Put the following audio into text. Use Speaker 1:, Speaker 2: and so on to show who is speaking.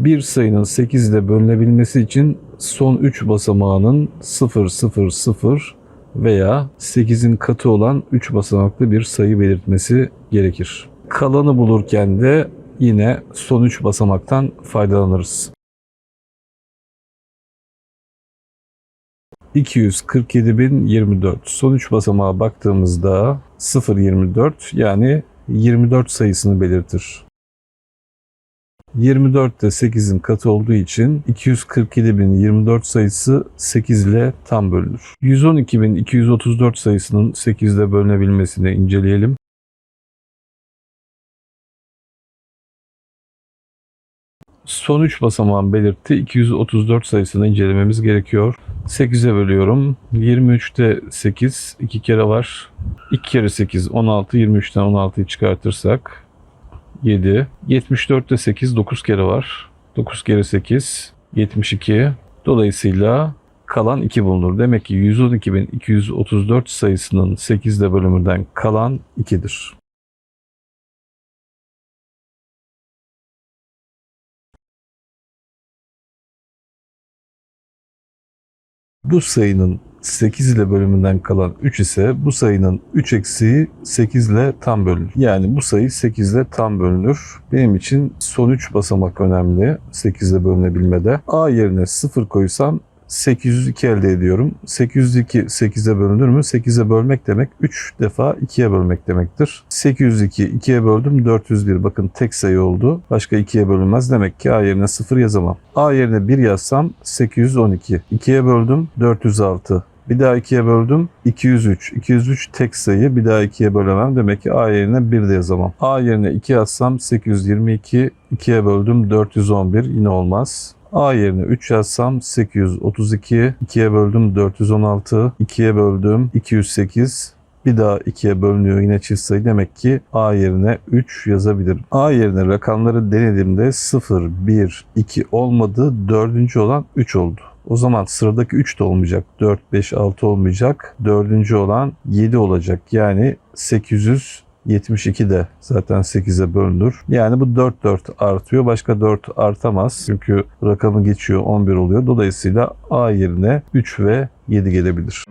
Speaker 1: Bir sayının 8 ile bölünebilmesi için son 3 basamağının 0, 0, 0 veya 8'in katı olan 3 basamaklı bir sayı belirtmesi gerekir. Kalanı bulurken de yine son 3 basamaktan faydalanırız. 247.024 son 3 basamağa baktığımızda 024 yani 24 sayısını belirtir. 24 de 8'in katı olduğu için 247.024 sayısı 8 ile tam bölünür. 112.234 sayısının 8 ile bölünebilmesini inceleyelim. Son 3 basamağın belirtti 234 sayısını incelememiz gerekiyor. 8'e bölüyorum. 23'te 8 2 kere var. 2 kere 8 16 23'ten 16'yı çıkartırsak 7. 74'te 8 9 kere var. 9 kere 8 72. Dolayısıyla kalan 2 bulunur. Demek ki 112.234 sayısının 8 ile bölümünden kalan 2'dir. Bu sayının 8 ile bölümünden kalan 3 ise bu sayının 3 eksiği 8 ile tam bölünür. Yani bu sayı 8 ile tam bölünür. Benim için son 3 basamak önemli 8 ile bölünebilmede. A yerine 0 koysam 802 elde ediyorum. 802 8'e bölünür mü? 8'e bölmek demek 3 defa 2'ye bölmek demektir. 802 2'ye böldüm 401. Bakın tek sayı oldu. Başka 2'ye bölünmez. Demek ki A yerine 0 yazamam. A yerine 1 yazsam 812. 2'ye böldüm 406. Bir daha 2'ye böldüm 203. 203 tek sayı bir daha 2'ye bölemem. Demek ki A yerine 1 de yazamam. A yerine 2 yazsam 822. 2'ye böldüm 411 yine olmaz. A yerine 3 yazsam 832, 2'ye böldüm 416, 2'ye böldüm 208, bir daha 2'ye bölünüyor yine çift sayı. Demek ki A yerine 3 yazabilirim. A yerine rakamları denediğimde 0, 1, 2 olmadı. Dördüncü olan 3 oldu. O zaman sıradaki 3 de olmayacak. 4, 5, 6 olmayacak. Dördüncü olan 7 olacak. Yani 800 72 de zaten 8'e bölünür. Yani bu 4 4 artıyor. Başka 4 artamaz. Çünkü rakamı geçiyor 11 oluyor. Dolayısıyla A yerine 3 ve 7 gelebilir.